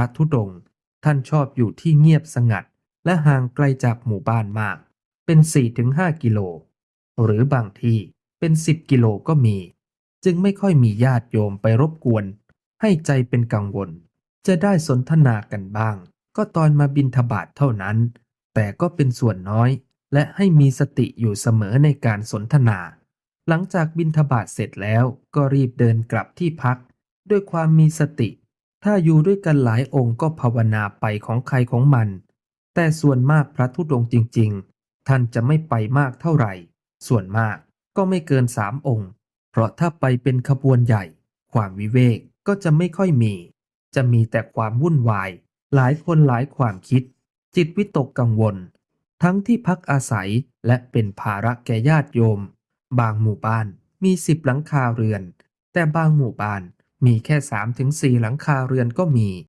ระธุดงค์ท่านชอบอยู่ที่เงียบสงัด และห่างไกลจากหมู่บ้านมาก เป็น 4-5 กิโล หรือบางที่เป็น 10 กิโลก็มี จึงไม่ค่อยมีญาติโยมไปรบกวน ให้ใจเป็นกังวล จะได้สนทนากันบ้าง ก็ตอนมาบินทบาทเท่านั้น แต่ก็เป็นส่วนน้อย และให้มีสติอยู่เสมอในการสนทนา หลังจากบินทบาทเสร็จแล้วก็รีบเดินกลับที่พัก ด้วยความมีสติ ถ้าอยู่ด้วยกันหลายองค์ก็ภาวนาไปของใครของมัน แต่ส่วนมากพระธุดงจริง ๆ ท่านจะไม่ไปมากเท่าไหร่ ส่วนมากก็ไม่เกินสามองค์ เพราะถ้าไปเป็นขบวนใหญ่ ความวิเวกก็จะไม่ค่อยมี จะมีแต่ความวุ่นวาย หลายคนหลายความคิด จิตวิตกกังวล ทั้งที่พักอาศัยและเป็นภาระแก่ญาติโยม บางหมู่บ้านมีสิบหลังคาเรือน แต่บางหมู่บ้าน มีแค่สามถึงสี่หลังคาเรือนก็มี